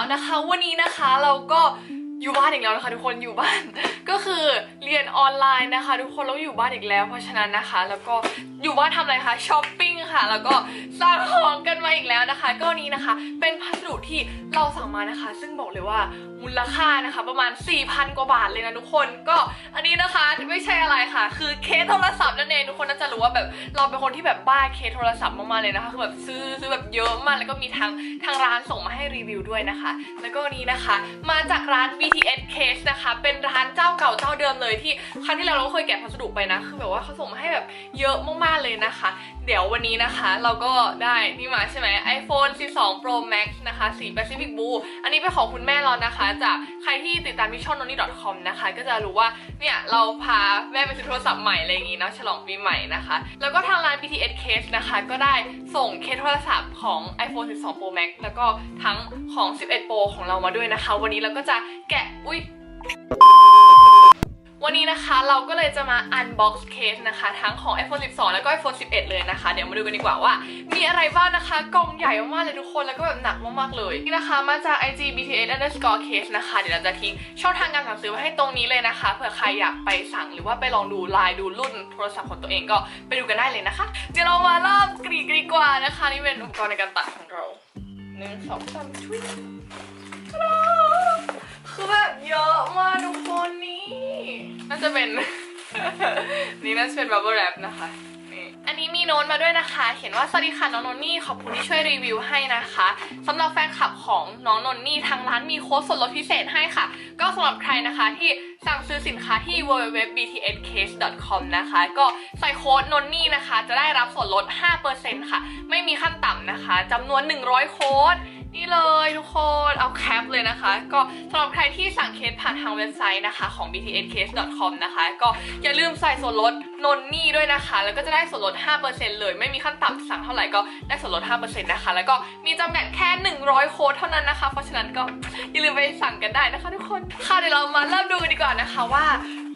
แล้วนะคะ วันนี้นะคะเราก็อยู่บ้านอีกแล้วนะคะทุกคนอยู่บ้าน ก็คือเรียนออนไลน์นะคะ ทุกคนแล้วอยู่บ้านอีกแล้วเพราะฉะนั้นนะคะ แล้วก็อยู่บ้านทำอะไรคะช้อปปิ้งค่ะ แล้วก็สั่งของกันมาอีกแล้วนะคะ ก็นี้นะคะ เป็นพัสดุที่เราสั่งมานะคะ ซึ่งบอกเลยว่ามูลค่านะคะ ประมาณ 4,000 กว่าบาทเลยนะทุกคนก็อันนี้นะคะไม่ใช่อะไรค่ะ คือเคสโทรศัพท์นั่นเองทุกคนน่าจะรู้ว่าแบบเราเป็นคนที่แบบบ้าเคสโทรศัพท์มากๆเลยนะคะคือแบบซื้อซื้อแบบเยอะมากแล้วก็มีทางทางร้านส่งมาให้รีวิวด้วยนะคะ แล้วก็นนี้นะคะ มาจากร้าน BTS Case นะคะ เป็นร้านเจ้าเก่าเจ้าเดิมเลยที่ครั้งที่แล้วเราก็เคยแกะพัสดุไปนะ คือแบบว่าเขาส่งมาให้แบบเยอะมากๆเลยนะคะ เดี๋ยววันนี้นะคะ เราก็ได้นี่มาใช่ไหม iPhone 12 Pro Max นะคะ สี Pacific Blue อันนี้เป็นของคุณแม่เรานะคะ จากใครที่ติดตามที่ช่อง noni com นะคะ ก็จะรู้ว่าเนี่ยเราพาแม่ไปซื้อโทรศัพท์ใหม่อะไรอย่างงี้เนาะฉลองปีใหม่นะคะ แล้วก็ทางร้าน BTS Case นะคะ ก็ได้ส่งเคสโทรศัพท์ของ iPhone 12 Pro Max แล้วก็ทั้งของ 11 Pro ของเรามาด้วยนะคะ วันนี้เราก็จะแกะ อุ้ย วันนี้นะคะเราก็เลยจะมา unbox case นะคะ ทั้งของ iPhone 12 แล้วก็ iPhone 11 เลยนะคะ เดี๋ยวมาดูกันดีกว่าว่า มีอะไรบ้างนะคะ กล่องใหญ่มากๆเลยทุกคนแล้วก็แบบหนักมากๆเลยนี่นะคะ มาจาก IG BTS underscore case นะคะ เดี๋ยวเราจะทิ้งช่องทางการสั่งซื้อไว้ให้ตรงนี้เลยนะคะเผื่อใครอยากไปสั่งหรือว่าไปลองดูลายดูรุ่นโทรศัพท์ของตัวเองก็ไปดูกันได้เลยนะคะ เดี๋ยวเรามาเริ่มกรีดกันดีกว่านะคะนี่เป็นอุปกรณ์ในการตัดของเราหนึ่งสองสามชุยคือแบบเยอะมากทุกค จะเป็น นี่น่าจะเป็นบับเบิลแรปนะคะอันนี้มีโน้ตมาด้วยนะคะ เขียนว่าสวัสดีค่ะน้องนนนี่ขอบคุณที่ช่วยรีวิวให้นะคะสำหรับแฟนคลับของน้องนนนี่ทางร้านมีโค้ดส่วนลดพิเศษให้ค่ะ ก็สำหรับใครนะคะที่สั่งซื้อสินค้าที่ www.btscase.com นะคะ ก็ใส่โค้ดนนนี่นะคะ จะได้รับส่วนลด 5%ค่ะ ไม่มีขั้นต่ำนะคะจำนวน 100 โค้ด นี่เลยทุกคนเอาแคปเลยนะคะ ก็สำหรับใครที่สั่งเคสผ่านทางเว็บไซต์นะคะของ btscase.com นะคะ ก็อย่าลืมใส่ส่วนลดนนนี่ด้วยนะคะ แล้วก็จะได้ส่วนลด 5%เลย ไม่มีขั้นต่ำสั่งเท่าไหร่ก็ได้ส่วนลด 5%นะคะ แล้วก็มีจำกัดแค่ 100 โค้ดเท่านั้นนะคะ เพราะฉะนั้นก็อย่าลืมไปสั่งกันได้นะคะ ทุกคนค่ะเดี๋ยวเรามาเริ่มดูกันดีกว่านะคะว่า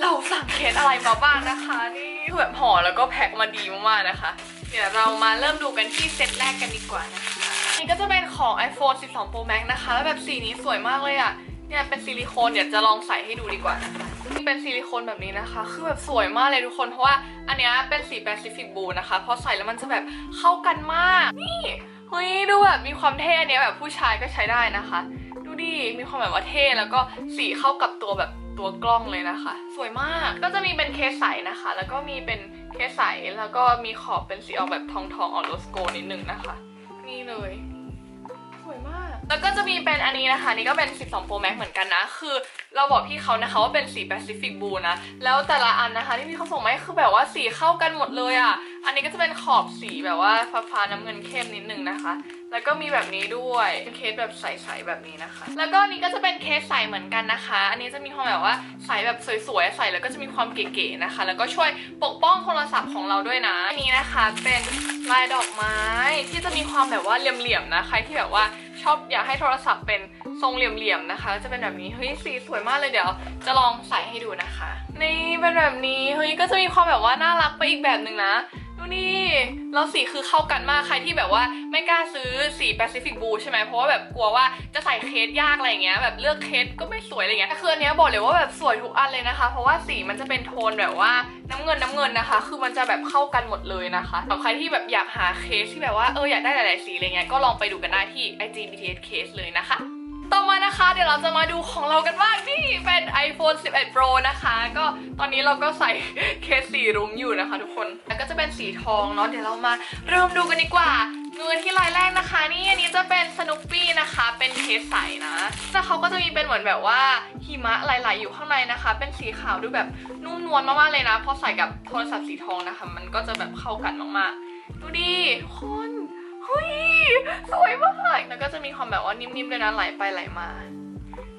เราสั่งเคสอะไรมาบ้างนะคะนี่แบบห่อแล้วก็แพ็คมาดีมากๆนะคะ เดี๋ยวเรามาเริ่มดูกันที่เซตแรกกันดีกว่านะคะ นี่ก็จะเป็นของ iPhone 12 Pro Max นะคะ แล้วแบบสีนี้สวยมากเลยอะ่ะ เนี่ยเป็นซิลิโคนเดี๋ยวจะลองใส่ให้ดูดีกว่านะคะนี่เป็นซิลิโคนแบบนี้นะคะ คือแบบสวยมากเลยทุกคน เพราะว่าอันเนี้ยเป็นสี Pacific Blue นะคะ พอใส่แล้วมันจะแบบเข้ากันมาก นี่เฮ้ยดูแบบมีความเท่อันเนี้ยแบบผู้ชายก็ใช้ได้นะคะ ดูดิ มีความแบบว่าเท่แล้วก็สีเข้ากับตัวแบบตัวกล้องเลยนะคะ สวยมาก ก็จะมีเป็นเคสใสนะคะ แล้วก็มีเป็นเคสใส แล้วก็มีขอบเป็นสีออกแบบทองทองออโรสโกนิดนึงนะคะ นี่เลย แล้วก็จะมีเป็นอันนี้นะคะ นี่ก็เป็น 12 Pro Max เหมือนกันนะ คือเราบอกพี่เขานะคะว่าเป็นสี Pacific Blue นะ แล้วแต่ละอันนะคะที่พี่เขาส่งมาคือแบบว่าสีเข้ากันหมดเลยอะ่ะ อันนี้ก็จะเป็นขอบสีแบบว่าฟ้าๆน้ำเงินเข้มนิดนึงนะคะ แล้วก็มีแบบนี้ด้วยเป็นเคสแบบใสๆแบบนี้นะคะ แล้วก็นนี้ก็จะเป็นเคสใสเหมือนกันนะคะ อันนี้จะมีความแบบว่าใสแบบสวยๆใสแล้วก็จะมีความเก๋ๆนะคะ แล้วก็ช่วยปกป้องโทรศัพท์ของเราด้วยนะอันนี้นะคะเป็นลายดอกไม้ที่จะมีความแบบว่าเหลี่ยมๆนะใครที่แบบว่าชอบอยากให้โทรศัพท์เป็นทรงเหลี่ยมๆนะคะ จะเป็นแบบนี้เฮ้ยสีสวยมากเลยเดี๋ยว จะลองใส่ให้ดูนะคะ นี่เป็นแบบนี้เฮ้ยก็จะมีความแบบว่าน่ารักไปอีกแบบหนึ่งนะ ดูนี่แล้วสีคือเข้ากันมากใครที่แบบว่าไม่กล้าซื้อสี Pacific Blue ใช่ไหมเพราะว่าแบบกลัวว่าจะใส่เคสยากอะไรเงี้ยแบบเลือกเคสก็ไม่สวยอะไรเงี้ยแต่คืออันเนี้ยบอกเลยว่าแบบสวยทุกอันเลยนะคะ เพราะว่าสีมันจะเป็นโทนแบบว่าน้ำเงินน้ำเงินนะคะ คือมันจะแบบเข้ากันหมดเลยนะคะสำหรับใครที่แบบอยากหาเคสที่แบบว่าเอออยากได้หลาย ๆ สีอะไรเงี้ยก็ลองไปดูกันได้ที่ IG BTS Case เลยนะคะ ต่อมานะคะ เดี๋ยวเราจะมาดูของเรากันบ้างนี่เป็น iPhone 11 Pro นะคะ ก็ตอนนี้เราก็ใส่เคสสีรุ้งอยู่นะคะทุกคน แล้วก็จะเป็นสีทองเนาะเดี๋ยวเรามาเริ่มดูกันดีกว่าเงินที่รายแรกนะคะ นี่อันนี้จะเป็นสนุปปี้นะคะ เป็นเคสใสนะแล้วเขาก็จะมีเป็นเหมือนแบบว่าหิมะไหลๆอยู่ข้างในนะคะ เป็นสีขาวดูแบบนุ่มนวลมากๆเลยนะพอใส่กับโทรศัพท์สีทองนะคะ มันก็จะแบบเข้ากันมากๆ ดูดิทุกคนเฮ้ย สวยมากแล้วก็จะมีความแบบว่านิ่มๆด้วยนะไหลไปไหลมา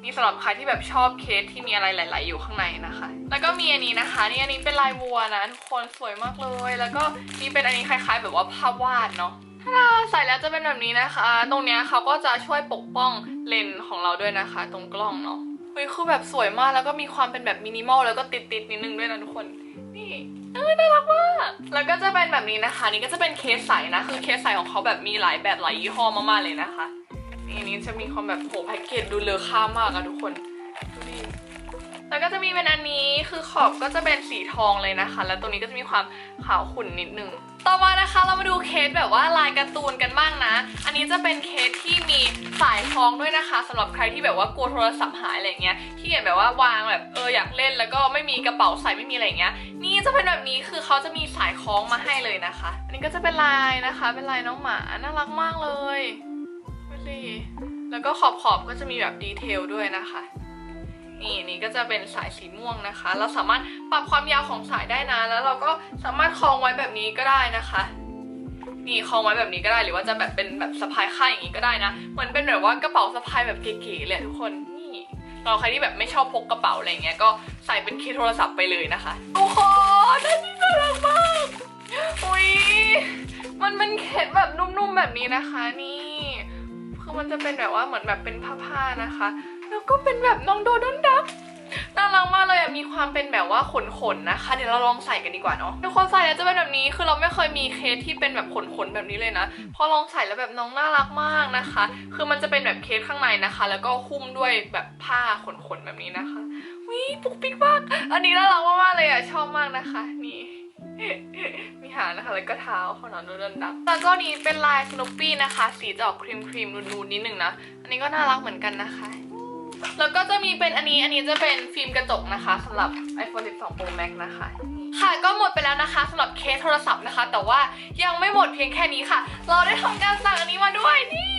นี่สำหรับใครที่แบบชอบเคสที่มีอะไรไหลๆอยู่ข้างในนะคะ แล้วก็มีอันนี้นะคะ นี่อันนี้เป็นลายวัวนะทุกคนสวยมากเลย แล้วก็มีเป็นอันนี้คล้าย ๆ แบบว่าภาพวาดเนาะถ้าใส่แล้วจะเป็นแบบนี้นะคะ ตรงเนี้ยเขาก็จะช่วยปกป้องเลนส์ของเราด้วยนะคะ ตรงกล้องเนาะเฮ้ยคือแบบสวยมากแล้วก็มีความเป็นแบบมินิมอลแล้วก็ติดๆนิดนึงด้วยนะทุกคน นี่ เออน่ารักมากแล้วก็จะเป็นแบบนี้นะคะ นี่ก็จะเป็นเคสใสนะ คือเคสใสของเขาแบบมีหลายแบบหลายยี่ห้อมากๆเลยนะคะนี่นี้จะมีความแบบโหแพ็กเกจดูเลอค่ามากอะทุกคน แล้วก็จะมีเป็นอันนี้คือขอบก็จะเป็นสีทองเลยนะคะ แล้วตรงนี้ก็จะมีความขาวขุ่นนิดนึง ต่อมานะคะเรามาดูเคสแบบว่าลายการ์ตูนกันบ้างนะ อันนี้จะเป็นเคสที่มีสายคล้องด้วยนะคะสำหรับใครที่แบบว่ากลัวโทรศัพท์หายอะไรเงี้ยที่เห็นแบบว่าวางแบบเอออยากเล่นแล้วก็ไม่มีกระเป๋าใส่ไม่มีอะไรเงี้ย นี่จะเป็นแบบนี้คือเขาจะมีสายคล้องมาให้เลยนะคะ อันนี้ก็จะเป็นลายนะคะ เป็นลายน้องหมาน่ารักมากเลยดูดิแล้วก็ขอบขอบๆก็จะมีแบบดีเทลด้วยนะคะ นี่นี่ก็จะเป็นสายสีม่วงนะคะ เราสามารถปรับความยาวของสายได้นะ แล้วเราก็สามารถคล้องไว้แบบนี้ก็ได้นะคะ นี่คล้องไว้แบบนี้ก็ได้หรือว่าจะแบบเป็นแบบสะพายข้างอย่างนี้ก็ได้นะเหมือนเป็นแบบว่ากระเป๋าสะพายแบบเก๋ๆเลยทุกคนนี่เราใครที่แบบไม่ชอบพกกระเป๋าอะไรเงี้ยก็ใส่เป็นเคสโทรศัพท์ไปเลยนะคะทุกคนอันนี้น่ารักมากอุ้ยมันเป็นเคสแบบนุ่มๆแบบนี้นะคะ นี่คือมันจะเป็นแบบว่าเหมือนแบบเป็นผ้าๆนะคะ แล้วก็เป็นแบบน้องโดนัลด์ดักน่ารักมากเลยมีความเป็นแบบว่าขนๆนนะคะ เดี๋ยวเราลองใส่กันดีกว่าเนาะทุกคนใส่แล้วจะเป็นแบบนี้คือเราไม่เคยมีเคสที่เป็นแบบขนๆแบบนี้เลยนะ พอลองใส่แล้วแบบน้องน่ารักมากนะคะ คือมันจะเป็นแบบเคสข้างในนะคะ แล้วก็หุ้มด้วยแบบผ้าขนๆแบบนี้นะคะวิปุกปิกมากอันนี้น่ารักมากๆเลยอะชอบมากนะคะนี่มีหางนะคะแล้วก็เท้าของน้องโดนัลด์ดักแล้วก็นี้เป็นลายสโนปี้นะคะ สีจะออกครีมครีมนูนๆนิดนึงนะ อันนี้ก็น่ารักเหมือนกันนะคะ แล้วก็จะมีเป็นอันนี้อันนี้จะเป็นฟิล์มกระจกนะคะสำหรับ iPhone 12 Pro Max นะคะค่ะก็หมดไปแล้วนะคะสำหรับเคสโทรศัพท์นะคะ แต่ว่ายังไม่หมดเพียงแค่นี้ค่ะ เราได้ทำการสั่งอันนี้มาด้วยนี่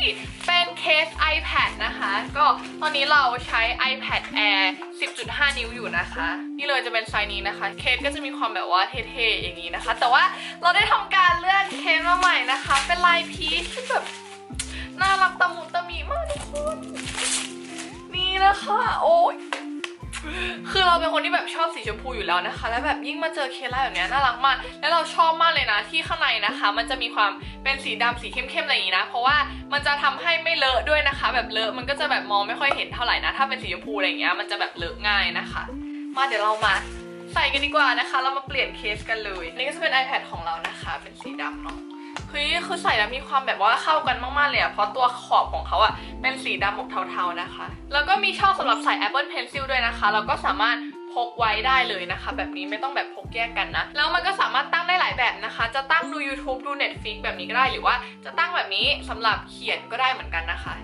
เป็นเคส iPad นะคะ ก็ตอนนี้เราใช้ iPad Air 10.5 นิ้วอยู่นะคะ นี่เลยจะเป็นไซส์นี้นะคะ เคสก็จะมีความแบบว่าเท่ๆอย่างนี้นะคะ แต่ว่าเราได้ทำการเลื่อนเคสมาใหม่นะคะ เป็นลายพีชที่แบบน่ารักตะมุตะมีมากทุกคน นะคะ โอ้ยคือเราเป็นคนที่แบบชอบสีชมพูอยู่แล้วนะคะ แล้วแบบยิ่งมาเจอเคสลายแบบเนี้ยน่ารักมาก แล้วเราชอบมากเลยนะที่ข้างในนะคะ มันจะมีความเป็นสีดำสีเข้มๆอะไรอย่างนี้นะ เพราะว่ามันจะทำให้ไม่เลอะด้วยนะคะ แบบเลอะมันก็จะแบบมองไม่ค่อยเห็นเท่าไหร่นะ ถ้าเป็นสีชมพูอะไรอย่างเงี้ยมันจะแบบเลอะง่ายนะคะ มาเดี๋ยวเรามาใส่กันดีกว่านะคะ เรามาเปลี่ยนเคสกันเลยนี่ก็จะเป็น iPad ของเรานะคะ เป็นสีดำเนาะ เฮ้ยคือใส่แล้วมีความแบบว่าเข้ากันมากๆเลยอะเพราะตัวขอบของเขาอะเป็นสีดำออกเทาๆนะคะ แล้วก็มีช่องสำหรับใส่ Apple Pencil ด้วยนะคะเราก็สามารถพกไว้ได้เลยนะคะ แบบนี้ไม่ต้องแบบพกแยกกันนะ แล้วมันก็สามารถตั้งได้หลายแบบนะคะ จะตั้งดู YouTube ดู Netflix แบบนี้ก็ได้หรือว่าจะตั้งแบบนี้สำหรับเขียนก็ได้เหมือนกันนะคะ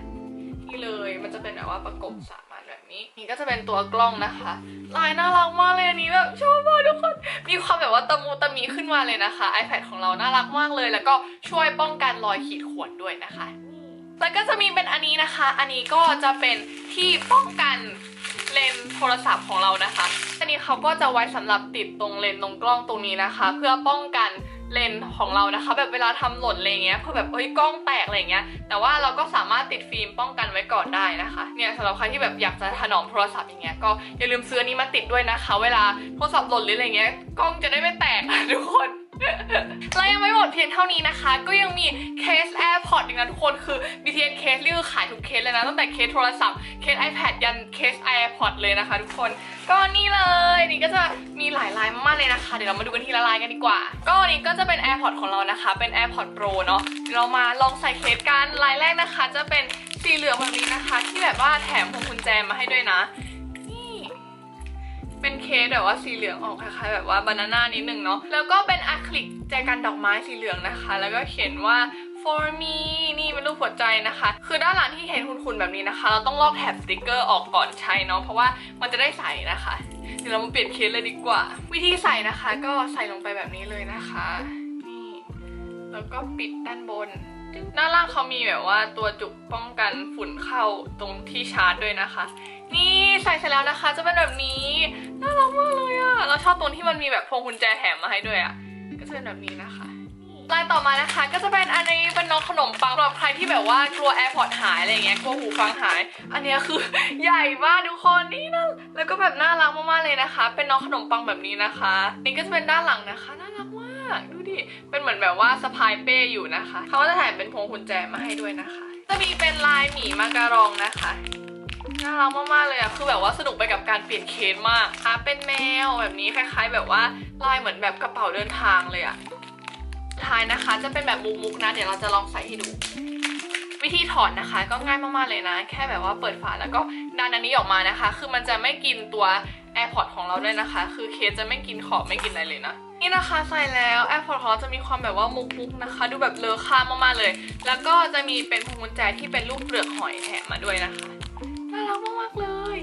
นี่เลยมันจะเป็นแบบว่าประกบสาม นี้ นี่ก็จะเป็นตัวกล้องนะคะ ลายน่ารักมากเลยอันนี้แบบชอบมากทุกคน มีความแบบว่าตะมูตะมีขึ้นมาเลยนะคะ iPad ของเราน่ารักมากเลย แล้วก็ช่วยป้องกันรอยขีดข่วนด้วยนะคะ แล้วก็จะมีเป็นอันนี้นะคะ อันนี้ก็จะเป็นที่ป้องกันเลนส์โทรศัพท์ของเรานะคะ อันนี้เขาก็จะไว้สำหรับติดตรงเลนส์ตรงกล้องตรงนี้นะคะ เพื่อป้องกัน เลนของเรานะคะ แบบเวลาทำหล่นอะไรเงี้ยเพื่อแบบเอ้ยกล้องแตกอะไรเงี้ย แต่ว่าเราก็สามารถติดฟิล์มป้องกันไว้ก่อนได้นะคะเนี่ยสำหรับใครที่แบบอยากจะถนอมโทรศัพท์อย่างเงี้ยก็อย่าลืมซื้อนนี้มาติดด้วยนะคะ เวลาโทรศัพท์หล่นหรืออะไรเงี้ยกล้องจะได้ไม่แตกนะทุกคน และยังไม่หมดเพียงเท่านี้นะคะ ก็ยังมีเคส AirPods อีกนะทุกคนคือ BTS เคสนี่คือขายทุกเคสเลยนะ ตั้งแต่เคสโทรศัพท์เคส iPad ยันเคส AirPods เลยนะคะทุกคน ก็นี่เลยนี่ก็จะมีหลายลายมากๆเลยนะคะ เดี๋ยวเรามาดูกันทีละลายกันดีกว่า ก็อันนี้ก็จะเป็น AirPods ของเรานะคะ เป็น AirPods Pro เนาะเดี๋ยวเรามาลองใส่เคสกันลายแรกนะคะ จะเป็นสีเหลืองแบบนี้นะคะ ที่แบบว่าแถมพวงกุญแจมาให้ด้วยนะ เป็นเคสแบบว่าสีเหลืองออกคล้ายๆแบบว่าบานาน่านิดนึงเนาะแล้วก็เป็นอะคริลิกแจกันดอกไม้สีเหลืองนะคะ แล้วก็เขียนว่า for me นี่เป็นรูปหัวใจนะคะ คือด้านหลังที่เห็นคุณๆแบบนี้นะคะ เราต้องลอกแถบสติกเกอร์ออกก่อนใช้เนาะเพราะว่ามันจะได้ใส่นะคะ เดี๋ยวเรามาเปลี่ยนเคสเลยดีกว่า วิธีใส่นะคะ ก็ใส่ลงไปแบบนี้เลยนะคะ นี่ แล้วก็ปิดด้านบน ด้าล่างเขามีแบบว่าตัวจุกป้องกันฝุ่นเข้าตรงที่ชาร์จด้วยนะคะ นี่ใส่เสร็จแล้วนะคะ จะเป็นแบบนี้น่ารักมากเลยอะเราชอบตรงที่มันมีแบบพวงกุญแจแถมมาให้ด้วยอะก็จะเป็นแบบนี้นะคะลายต่อมานะคะก็จะเป็นอันนี้เป็นน้องขนมปังสำหรับใครที่แบบว่ากลัว AirPods หายอะไรเงี้ยกลัวหูฟังหาย อันนี้คือใหญ่มากทุกคนนี่นะแล้วก็แบบน่ารักมากๆเลยนะคะ เป็นน้องขนมปังแบบนี้นะคะ นี่ก็จะเป็นด้านหลังนะคะน่ารัก ดูดิ เป็นเหมือนแบบว่าสะพายเป้อยู่นะคะ เขาก็จะแถมเป็นพวงกุญแจมาให้ด้วยนะคะ จะมีเป็นลายหมีมาการองนะคะน่ารักมากๆเลยอะคือแบบว่าสนุกไปกับการเปลี่ยนเคสมากอะเป็นแมวแบบนี้คล้าย ๆ แบบว่าลายเหมือนแบบกระเป๋าเดินทางเลยอะท้ายนะคะ จะเป็นแบบมุกๆนะ เดี๋ยวเราจะลองใส่ให้ดู วิธีถอดนะคะ ก็ง่ายมากๆเลยนะ แค่แบบว่าเปิดฝาแล้วก็ดันอันนี้ออกมานะคะ คือมันจะไม่กินตัว AirPods ของเราด้วยนะคะ คือเคสจะไม่กินขอบไม่กินอะไรเลยนะ นี่นะคะใส่แล้ว AirPods ของเราจะมีความแบบว่ามุกมุกนะคะ ดูแบบเลอค่ามากๆเลย แล้วก็จะมีเป็นพวงกุญแจที่เป็นรูปเปลือกหอยแถมมาด้วยนะคะ น่ารักมากๆเลย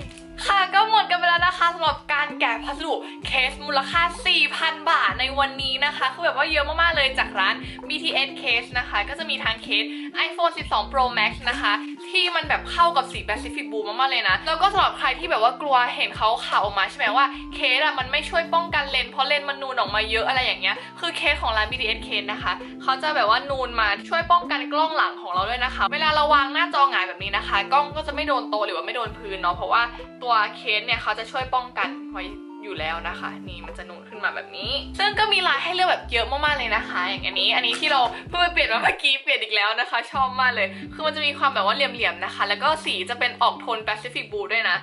ค่ะก็หมดกันไปแล้วนะคะสำหรับ แกะพัสดุเคสมูลค่า 4,000 บาทในวันนี้นะคะ คือแบบว่าเยอะมากๆเลยจากร้าน BTS Case นะคะ ก็จะมีทางเคส iPhone 12 Pro Max นะคะ ที่มันแบบเข้ากับสี Pacific Blue มากๆเลยนะ แล้วก็สำหรับใครที่แบบว่ากลัวเห็นเขาข่าวออกมาใช่ไหมว่าเคสอะมันไม่ช่วยป้องกันเลน เพราะเลนมันนูนออกมาเยอะอะไรอย่างเงี้ย คือเคสของร้าน BTS Case นะคะ เขาจะแบบว่านูนมาช่วยป้องกันกล้องหลังของเราด้วยนะคะ เวลาเราวางหน้าจอหงายแบบนี้นะคะ กล้องก็จะไม่โดนโตหรือว่าไม่โดนพื้นเนาะ เพราะว่าตัวเคสเนี่ยเขาจะช่วยป้องกันไว้ อยู่แล้วนะคะ นี่มันจะนูนขึ้นมาแบบนี้ ซึ่งก็มีลายให้เลือกแบบเยอะมากๆเลยนะคะ อย่างอันนี้ อันนี้ที่เราเพิ่งไปเปลี่ยนมาเมื่อกี้เปลี่ยนอีกแล้วนะคะ ชอบมากเลย คือมันจะมีความแบบว่าเหลี่ยมๆนะคะ แล้วก็สีจะเป็นออกโทนแปซิฟิกบูด้วยนะ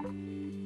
Música